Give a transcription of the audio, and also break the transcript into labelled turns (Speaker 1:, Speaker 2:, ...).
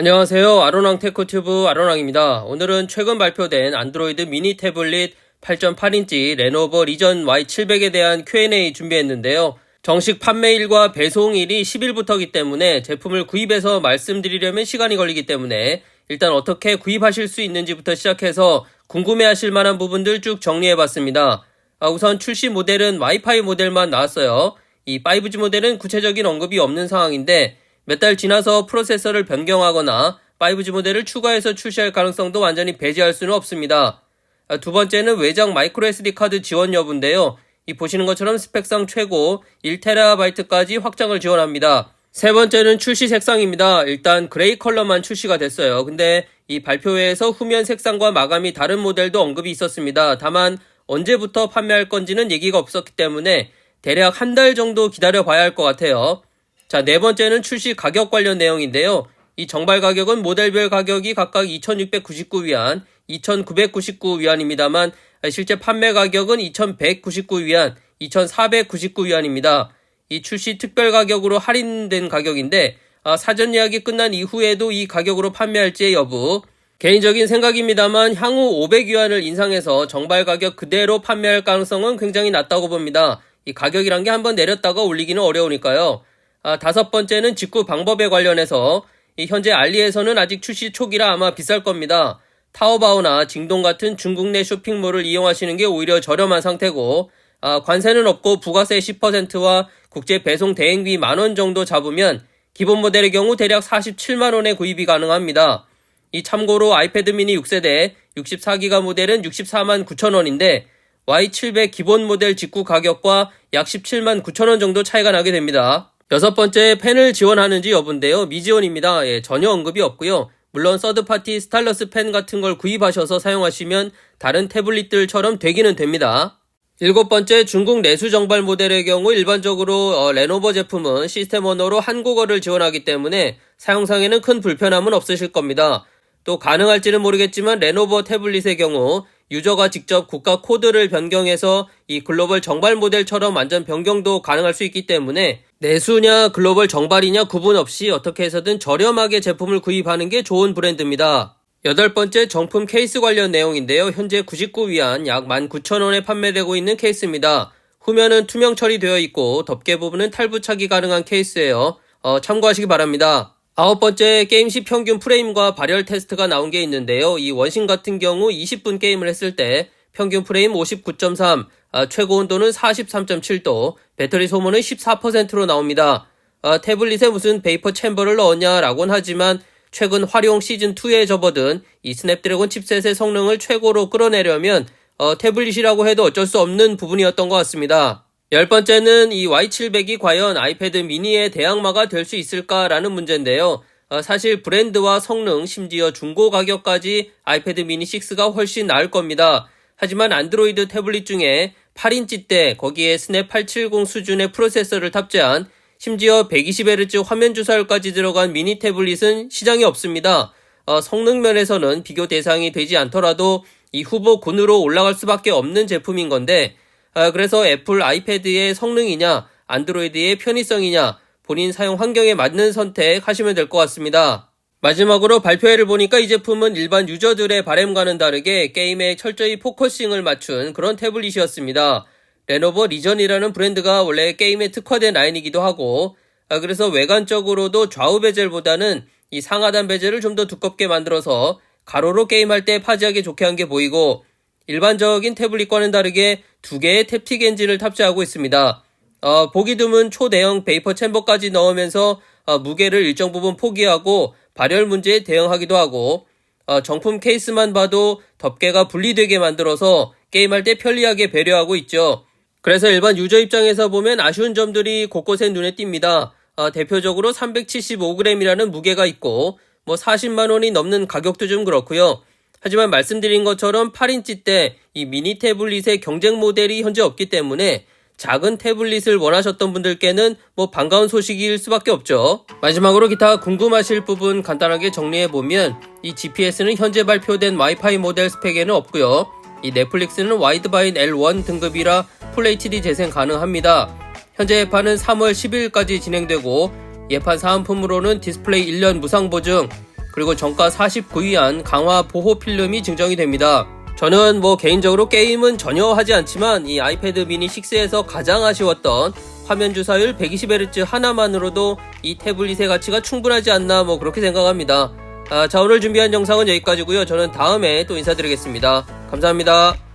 Speaker 1: 안녕하세요. 아로랑 테크튜브 아로랑입니다. 오늘은 최근 발표된 안드로이드 미니 태블릿 8.8인치 레노버 리전 Y700에 대한 Q&A 준비했는데요. 정식 판매일과 배송일이 10일부터이기 때문에 제품을 구입해서 말씀드리려면 시간이 걸리기 때문에 일단 어떻게 구입하실 수 있는지부터 시작해서 궁금해하실 만한 부분들 쭉 정리해봤습니다. 아, 우선 출시 모델은 와이파이 모델만 나왔어요. 이 5G 모델은 구체적인 언급이 없는 상황인데 몇 달 지나서 프로세서를 변경하거나 5G 모델을 추가해서 출시할 가능성도 완전히 배제할 수는 없습니다. 아, 두 번째는 외장 마이크로 SD 카드 지원 여부인데요. 이 보시는 것처럼 스펙상 최고 1TB까지 확장을 지원합니다. 세 번째는 출시 색상입니다. 일단 그레이 컬러만 출시가 됐어요. 근데 이 발표회에서 후면 색상과 마감이 다른 모델도 언급이 있었습니다. 다만 언제부터 판매할 건지는 얘기가 없었기 때문에 대략 한 달 정도 기다려 봐야 할 것 같아요. 자, 네 번째는 출시 가격 관련 내용인데요. 이 정발 가격은 모델별 가격이 각각 2,699위안, 2,999위안입니다만 실제 판매 가격은 2,199위안, 2,499위안입니다. 이 출시 특별 가격으로 할인된 가격인데 아, 사전 예약이 끝난 이후에도 이 가격으로 판매할지의 여부 개인적인 생각입니다만 향후 500위안을 인상해서 정발 가격 그대로 판매할 가능성은 굉장히 낮다고 봅니다. 이 가격이란 게 한번 내렸다가 올리기는 어려우니까요. 아, 다섯 번째는 직구 방법에 관련해서 이 현재 알리에서는 아직 출시 초기라 아마 비쌀 겁니다. 타오바오나 징동 같은 중국 내 쇼핑몰을 이용하시는 게 오히려 저렴한 상태고 아, 관세는 없고 부가세 10%와 국제 배송 대행비 만 원 정도 잡으면 기본 모델의 경우 대략 47만 원에 구입이 가능합니다. 이 참고로 아이패드 미니 6세대 64기가 모델은 64만 9천 원인데 Y700 기본 모델 직구 가격과 약 17만 9천 원 정도 차이가 나게 됩니다. 여섯 번째 펜을 지원하는지 여부인데요. 미지원입니다. 예, 전혀 언급이 없고요. 물론 서드파티 스타일러스 펜 같은 걸 구입하셔서 사용하시면 다른 태블릿들처럼 되기는 됩니다. 일곱 번째 중국 내수 정발 모델의 경우 일반적으로 어, 레노버 제품은 시스템 언어로 한국어를 지원하기 때문에 사용상에는 큰 불편함은 없으실 겁니다. 또 가능할지는 모르겠지만 레노버 태블릿의 경우 유저가 직접 국가 코드를 변경해서 이 글로벌 정발 모델처럼 완전 변경도 가능할 수 있기 때문에 내수냐 글로벌 정발이냐 구분 없이 어떻게 해서든 저렴하게 제품을 구입하는 게 좋은 브랜드입니다. 여덟 번째 정품 케이스 관련 내용인데요. 현재 99위안 약 19,000원에 판매되고 있는 케이스입니다. 후면은 투명 처리되어 있고 덮개 부분은 탈부착이 가능한 케이스예요. 어, 참고하시기 바랍니다. 아홉 번째 게임 시 평균 프레임과 발열 테스트가 나온 게 있는데요. 이 원신 같은 경우 20분 게임을 했을 때 평균 프레임 59.3, 아, 최고 온도는 43.7도, 배터리 소모는 14%로 나옵니다. 아, 태블릿에 무슨 베이퍼 챔버를 넣었냐라고는 하지만 최근 활용 시즌2에 접어든 이 스냅드래곤 칩셋의 성능을 최고로 끌어내려면 어, 태블릿이라고 해도 어쩔 수 없는 부분이었던 것 같습니다. 열 번째는 이 Y700이 과연 아이패드 미니의 대항마가 될 수 있을까라는 문제인데요. 어, 사실 브랜드와 성능, 심지어 중고 가격까지 아이패드 미니 6가 훨씬 나을 겁니다. 하지만 안드로이드 태블릿 중에 8인치 대 거기에 스냅 870 수준의 프로세서를 탑재한 심지어 120Hz 화면 주사율까지 들어간 미니 태블릿은 시장에 없습니다. 어, 성능 면에서는 비교 대상이 되지 않더라도 이 후보군으로 올라갈 수밖에 없는 제품인 건데 아, 그래서 애플 아이패드의 성능이냐 안드로이드의 편의성이냐 본인 사용 환경에 맞는 선택 하시면 될 것 같습니다. 마지막으로 발표회를 보니까 이 제품은 일반 유저들의 바램과는 다르게 게임에 철저히 포커싱을 맞춘 그런 태블릿이었습니다. 레노버 리전이라는 브랜드가 원래 게임에 특화된 라인이기도 하고 아, 그래서 외관적으로도 좌우 베젤보다는 이 상하단 베젤을 좀 더 두껍게 만들어서 가로로 게임할 때 파지하기 좋게 한 게 보이고 일반적인 태블릿과는 다르게 두 개의 탭틱 엔진을 탑재하고 있습니다. 어, 보기 드문 초대형 베이퍼 챔버까지 넣으면서 어, 무게를 일정 부분 포기하고 발열 문제에 대응하기도 하고 어, 정품 케이스만 봐도 덮개가 분리되게 만들어서 게임할 때 편리하게 배려하고 있죠. 그래서 일반 유저 입장에서 보면 아쉬운 점들이 곳곳에 눈에 띕니다. 어, 대표적으로 375g이라는 무게가 있고 뭐 40만 원이 넘는 가격도 좀 그렇고요. 하지만 말씀드린 것처럼 8인치 때이 미니 태블릿의 경쟁 모델이 현재 없기 때문에 작은 태블릿을 원하셨던 분들께는 뭐 반가운 소식일 수밖에 없죠. 마지막으로 기타 궁금하실 부분 간단하게 정리해 보면 이 GPS는 현재 발표된 와이파이 모델 스펙에는 없고요. 이 넷플릭스는 와이드바인 L1 등급이라 풀 HD 재생 가능합니다. 현재 예판은 3월 10일까지 진행되고 예판 사은품으로는 디스플레이 1년 무상 보증 그리고 정가 49위안 강화 보호 필름이 증정이 됩니다. 저는 뭐 개인적으로 게임은 전혀 하지 않지만 이 아이패드 미니 6에서 가장 아쉬웠던 화면 주사율 120Hz 하나만으로도 이 태블릿의 가치가 충분하지 않나 뭐 그렇게 생각합니다. 아, 자 오늘 준비한 영상은 여기까지고요. 저는 다음에 또 인사드리겠습니다. 감사합니다.